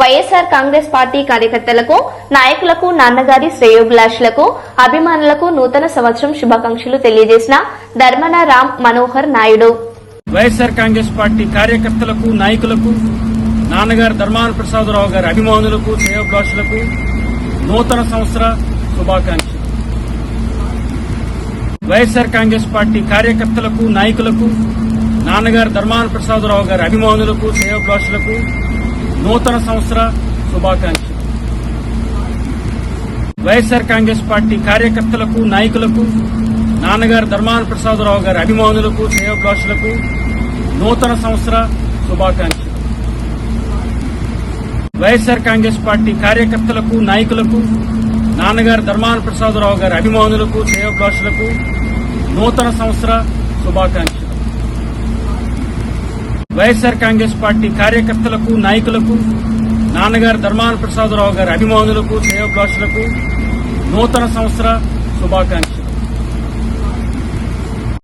YSR Congress party కార్యకర్తలకు నాయకులకు నాన్నగారి శ్రేయోభిలాషులకు అభిమానులకు నూతన సంవత్సరం శుభాకాంక్షలు తెలియజేసిన ధర్మన రామ్ మనోహర్ నాయుడు. వైఎస్ఆర్ కాంగ్రెస్ పార్టీ కార్యకర్తలకు నాయకులకు నాన్నగారు ధర్మాన ప్రసాదరావు గారి అభిమానులకు శ్రేయోభిలాషులకు నూతన సంవత్సర శుభాకాంక్షలు. వైఎస్ఆర్ కాంగ్రెస్ పార్టీ కార్యకర్తలకు నాయకులకు నాన్నగారు ధర్మాన ప్రసాదరావు గారి అభిమానులకు శ్రేయోభిలాషులకు నూతన సంవత్సర శుభాకాంక్షలు. వైఎస్ఆర్ కాంగ్రెస్ పార్టీ కార్యకర్తలకు నాయకులకు నాన్నగారు ధర్మాన ప్రసాదరావు గారి అభిమానులకు శ్రేయోభిలాషులకు నూతన సంవత్సర శుభాకాంక్షలు. వైఎస్ఆర్ కాంగ్రెస్ పార్టీ కార్యకర్తలకు నాయకులకు నాన్నగారు ధర్మాన ప్రసాదరావు గారి అభిమానులకు శ్రేయోభిలాషులకు నూతన సంవత్సర శుభాకాంక్షలు. వైఎస్ఆర్ కాంగ్రెస్ పార్టీ కార్యకర్తలకు నాయకులకు నాన్నగారు ధర్మాన ప్రసాదరావు గారి అభిమానులకు శ్రేయోభిలాషులకు నూతన సంవత్సర శుభాకాంక్షలు.